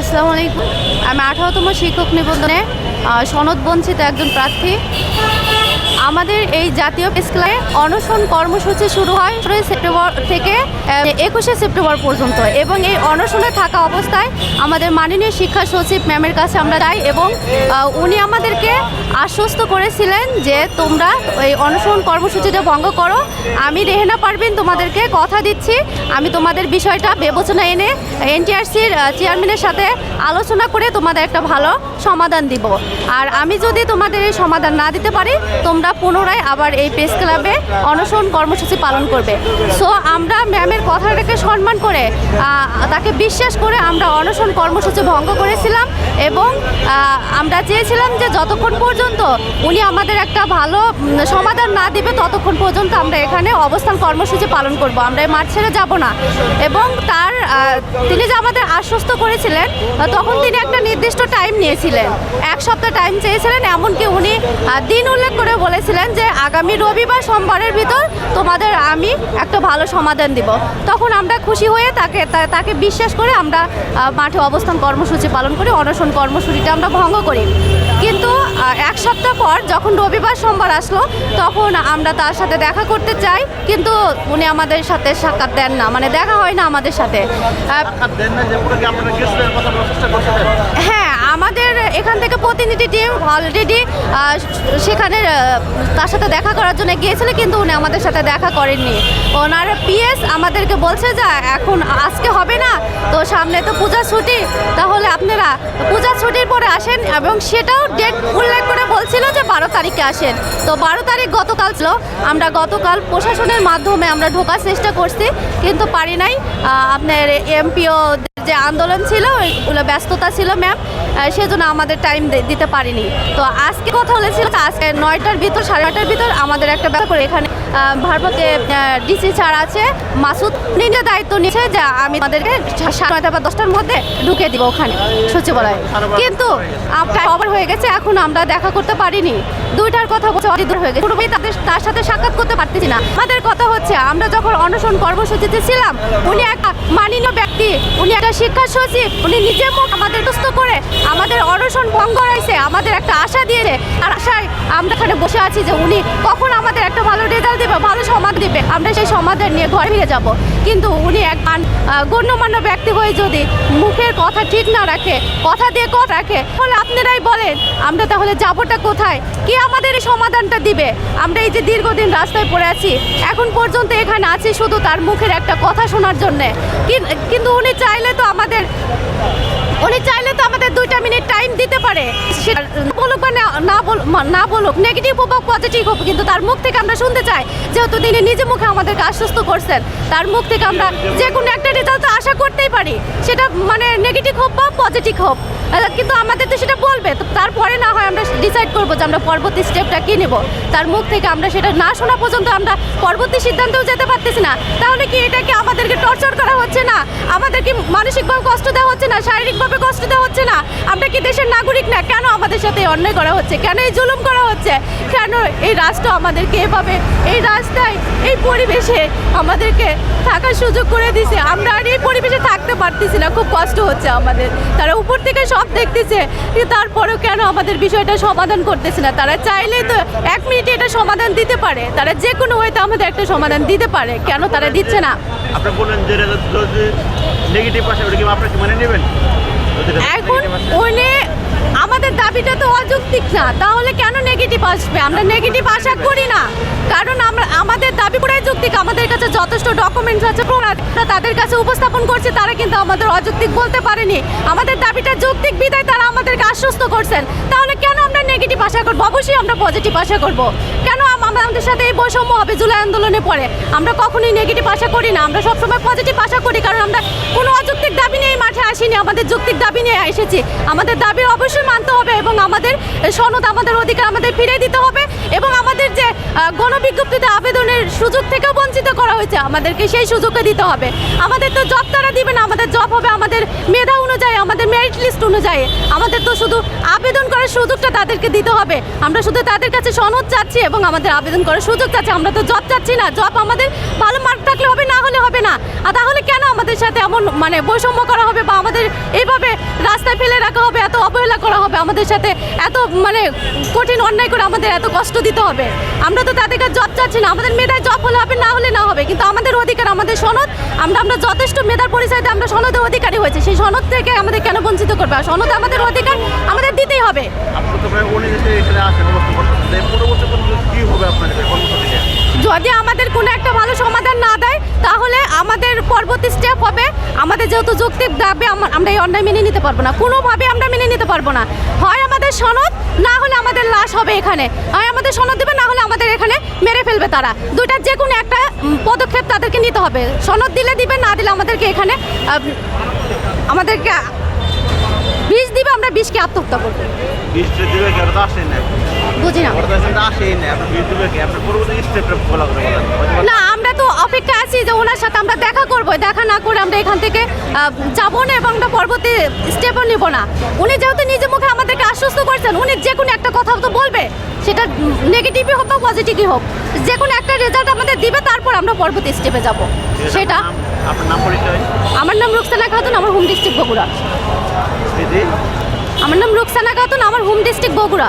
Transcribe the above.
আসসালামু আলাইকুম। আমি আঠারোতম শিক্ষক নিবন্ধনে সনদ বঞ্চিত একজন প্রার্থী। আমাদের এই জাতীয় প্রেস ক্লাবে অনশন কর্মসূচি শুরু হয় ষোলোই সেপ্টেম্বর থেকে একুশে সেপ্টেম্বর পর্যন্ত। এবং এই অনশনে থাকা অবস্থায় আমাদের মাননীয় শিক্ষা সচিব ম্যামের কাছে আমরা যাই এবং উনি আমাদেরকে আশ্বস্ত করেছিলেন যে তোমরা এই অনশন কর্মসূচিটা ভঙ্গ করো। আমি রেহেনা পারবেন তোমাদেরকে কথা দিচ্ছি। আমি তোমাদের বিষয়টা বিবেচনা এনে এনটিআরসির চেয়ারম্যানের সাথে আলোচনা করে তোমাদের একটা ভালো সমাধান দিব। আর আমি যদি তোমাদের এই সমাধান না দিতে পারি, তোমরা পুনরায় আবার এই প্রেস ক্লাবে অনশন কর্মসূচি পালন করবে। সো আমরা ম্যামের কথাটাকে সম্মান করে তাকে বিশ্বাস করে আমরা অনশন কর্মসূচি ভঙ্গ করেছিলাম এবং আমরা চেয়েছিলাম যে যতক্ষণ পর্যন্ত উনি আমাদের একটা ভালো সমাধান না দিবে, ততক্ষণ পর্যন্ত আমরা এখানে অবস্থান কর্মসূচি পালন করব। আমরা এই মাঠ ছেড়ে যাব না। এবং তার তিনি যে আমাদের আশ্বস্ত করেছিলেন তখন তিনি একটা নির্দিষ্ট টাইম নিয়েছিলেন। এক সপ্তাহ টাইম চেয়েছিলেন, এমনকি উনি দিন উল্লেখ করে বলেছিলেন যে, আগামী রবিবার সোমবারের ভিতর তোমাদের আমি একটা ভালো সমাধান দিব। তখন আমরা খুশি হয়ে তাকে তাকে বিশ্বাস করে আমরা মাঠে অবস্থান কর্মসূচি পালন করি, অনশন কর্মসূচিটা আমরা ভঙ্গ করি। কিন্তু এক সপ্তাহ পর যখন রবিবার সোমবার আসলো তখন আমরা তার সাথে দেখা করতে চাই কিন্তু উনি আমাদের সাথে সাক্ষাৎ দেন না মানে দেখা হয় না আমাদের সাথে। হ্যাঁ এখান থেকে প্রতিনিধি টিম অলরেডি সেখানে তার সাথে দেখা করার জন্য গিয়েছিল কিন্তু উনি আমাদের সাথে দেখা করেননি। ওনার পিএস আমাদেরকে বলছে যে, এখন আজকে হবে না, তো সামনে তো পূজা ছুটি, তাহলে আপনারা পূজা ছুটির পরে আসেন। এবং সেটাও ডেট উল্লেখ করে বলছিল যে, বারো তারিখে আসেন। তো বারো তারিখ গতকাল ছিল। আমরা গতকাল প্রশাসনের মাধ্যমে আমরা ঢোকার চেষ্টা করছি, কিন্তু পারি নাই। আপনার এমপিও যে আন্দোলন ছিল ওইগুলো ব্যস্ততা ছিল ম্যাম সেজন্য আমাদের টাইম দিতে পারিনি। তো আজকে কথা হলেছিল যে আজকে নয়টার ভিতর, সাড়ে নয়টার ভিতর আমাদের একটা ব্যাপার করে এখানে ভারপ্রাপ্ত ডিসি স্যার আছে, মাসুদ। নিজে দায়িত্ব নিয়েছে, যে আমি আমাদেরকে সাড়ে নয়টা বা দশটার মধ্যে ঢুকে দিব ওখানে, সচিবালয়ে। কিন্তু খবর হয়ে গেছে, এখন আমরা দেখা করতে পারিনি। দুইটার কথা বলছে অনেক দূর হয়ে গেছে। পুরোপুরি তাদের তার সাথে সাক্ষাৎ করতে পারতেছি না। আমাদের কথা হচ্ছে, আমরা যখন অনশন কর্মসূচিতে ছিলাম, উনি একটা মাননীয় ব্যক্তি, উনি একটা শিক্ষা সচিব, উনি নিজে মুখ আমাদের দুস্থ করে, আমাদের অনশন ভঙ্গ করাইছে আমাদের একটা আশা দিয়েছে। আর আশায় আমরা এখানে বসে আছি যে উনি কখন আমাদের একটা ভালো রেজাল্ট দেবে, ভালো সমাধান দেবে। আমরা সেই সমাধান নিয়ে ঘরে ফিরে যাব। কিন্তু উনি এক মান- গণ্যমান্য ব্যক্তি হয়ে যদি মুখের কথা ঠিক না রাখে, কথা দিয়ে কথা রাখে, তাহলে আপনারাই বলেন, আমরা তাহলে যাবোটা কোথায়? কি আমাদের এই সমাধানটা দিবে? আমরা এই যে দীর্ঘদিন রাস্তায় পড়ে আছি, এখন পর্যন্ত এখানে আছি শুধু তার মুখের একটা কথা শোনার জন্যে। কিন- কিন্তু উনি চাইলে তো আমাদের উনি চাইলে তো আমাদের দুইটা মিনিট টাইম দিতে পারে। বলুক বা না- না বল- না বলুক নেগেটিভ হোক বা পজিটিভ হোক কিন্তু তার মুখ থেকে আমরা শুনতে চাই, যেহেতু তিনি নিজে মুখে আমাদেরকে আশ্বস্ত করছেন, তার মুখ থেকে আমরা যে কোনো একটা রেজাল্ট তো আশা করতেই পারি, সেটা মানে নেগেটিভ হোক বা পজিটিভ হোক। কিন্তু আমাদের তো সেটা বলবে, তো তারপরে না হয় আমরা ডিসাইড করব যে আমরা পরবর্তী স্টেপটা কী নেব। তার মুখ থেকে আমরা সেটা না শোনা পর্যন্ত আমরা পরবর্তী সিদ্ধান্তেও যেতে পারতেছি না। তাহলে কি এটাকে আমাদেরকে টর্চার করা হচ্ছে না? আমাদেরকে মানসিকভাবে কষ্ট দেওয়া হচ্ছে না? শারীরিকভাবে কষ্ট দেওয়া হচ্ছে না। আমরা কি দেশের নাগরিক না? কেন আমাদের সাথে অন্যায় করা হচ্ছে? কেন এই জুলুম করা হচ্ছে? কেন এই রাষ্ট্র আমাদেরকে এভাবে, এই রাস্তায়, এই পরিবেশে আমাদেরকে থাকার সুযোগ করে দিছে? আমরা আর এই পরিবেশে থাকতে পারতেছি না। খুব কষ্ট হচ্ছে আমাদের। তারা উপর থেকে সব দেখতেছে তারপরেও কেন আমাদের বিষয়টা সমাধান করতেছে না? তারা চাইলে তো এক মিনিটে এটা সমাধান দিতে পারে। তারা যে কোনো হয়তো আমাদের একটা সমাধান দিতে পারে। কেন তারা দিচ্ছে না? যে নেগেটিভ কি মানে নেবেন? এখন উনি আমাদের দাবিটা তো অযৌক্তিক না। তাহলে কেন নেগেটিভ আসবে? আমরা নেগেটিভ আশা করি না। কারণ আমরা, আমাদের দাবি পুরাই যৌক্তিক। আমাদের কাছে যথেষ্ট ডকুমেন্টস আছে আমরা তাদের কাছে উপস্থাপন করছি, তারা কিন্তু আমাদের অযৌক্তিক বলতে পারেনি। আমাদের দাবিটা যৌক্তিক বিদায় তারা আমাদেরকে আশ্বস্ত করছেন। তাহলে কেন নেগেটিভ আশা করব, অবশ্যই আমরা পজিটিভ আশা করব। কেন আম- আমাদের সাথে এই বৈষম্য হবে জুলাই আন্দোলনে পরে? আমরা কখনোই নেগেটিভ আশা করি না, আমরা সবসময় পজিটিভ আশা করি, কারণ আমরা কোনো অযৌক্তিক দাবি নিয়ে মাঠে আসিনি, আমাদের যৌক্তিক দাবি নিয়ে এসেছি। আমাদের দাবি অবশ্যই মানতে হবে এবং আমাদের সনদ, আমাদের অধিকার আমাদের ফিরে দিতে হবে এবং আমাদের যে গণবিজ্ঞপ্তিতে আবেদনের সুযোগ থেকে বঞ্চিত করা হয়েছে, আমাদেরকে সেই সুযোগটা দিতে হবে। আমাদের তো জব তারা দিবে না, আমাদের জব হবে আমাদের মেধা অনুযায়ী, আমাদের মেরিট লিস্ট অনুযায়ী। আমাদের তো শুধু আবেদন করার সুযোগটা তাদেরকে দিতে হবে। আমরা শুধু তাদের কাছে সনদ চাচ্ছি এবং আমাদের আবেদন করার সুযোগ চাচ্ছি। আমরা তো জব চাচ্ছি না। জব আমাদের ভালো মার্ক থাকলে হবে, না হলে হবে না আর তাহলে কেন আমাদের সাথে এমন মানে বৈষম্য করা হবে বা আমাদের এইভাবে রাস্তায় ফেলে রাখা হবে, এত অবহেলা করা হবে আমাদের সাথে, এত মানে কঠিন অন্যায় করে আমাদের এত কষ্ট দিতে হবে। আমরা তো তাদের কাছে জব চাচ্ছি না, আমাদের মেধায় জব হলে হবে, না হলে না হবে, কিন্তু আমাদের অধিকার, আমাদের সনদ, আমরা আমরা যথেষ্ট মেধার পরিচয়তে আমরা সনদের অধিকারী হয়েছে, সেই সনদ থেকে আমাদের কেন বঞ্চিত করবে? সনদ আমাদের অধিকার আমাদের দিতেই হবে আপনি তো প্রায় উনি যে এখানে আসেন অবস্থান করতেছেন এই পরবর্তী পর্যন্ত কি হবে আপনাদের কর্মসূচিটা যদি আমাদের কোনো একটা ভালো সমাধান না দেয়, তাহলে আমাদের পরবর্তী স্টেপ হবে আমাদের যেহেতু যৌক্তিক দাবি আমরা এই অন্যায় মেনে নিতে পারব না। কোনোভাবে আমরা মেনে নিতে পারব না। হয় আমাদের সনদ, না হলে আমাদের লাশ হবে এখানে। হয় আমাদের সনদ দেবে, না হলে আমাদের এখানে মেরে ফেলবে তারা। দুইটার যে কোনো একটা পদক্ষেপ তাদেরকে নিতে হবে। সনদ দিলে দিবে, না দিলে আমাদেরকে এখানে আমাদেরকে, বিষ দিবে, আমরা বিষকে আত্মহত্যা করব। বৃষ্টি দিবে কি ওরা তো আসেন? বুঝি না। আমরা তো অপেক্ষা আছি যে ওনার সাথে আমরা দেখা করব দেখা না করে আমরা এখান থেকে যাব না এবং আমরা পরবর্তী স্টেপও নিব না। উনি যেহেতু নিজে মুখে আমাদেরকে আশ্বস্ত করছেন উনি যে কোনো একটা কথা তো বলবে সেটা নেগেটিভই হোক বা পজিটিভই হোক যে কোনো একটা রেজাল্ট আমাদের দিবে তারপর আমরা পরবর্তী স্টেপে যাব। সেটা আমার নাম রুকসানা খাতুন আমার হোম ডিস্ট্রিক্ট বগুড়া। আমার নাম রুকসানা খাতুন আমার হোম ডিস্ট্রিক্ট বগুড়া।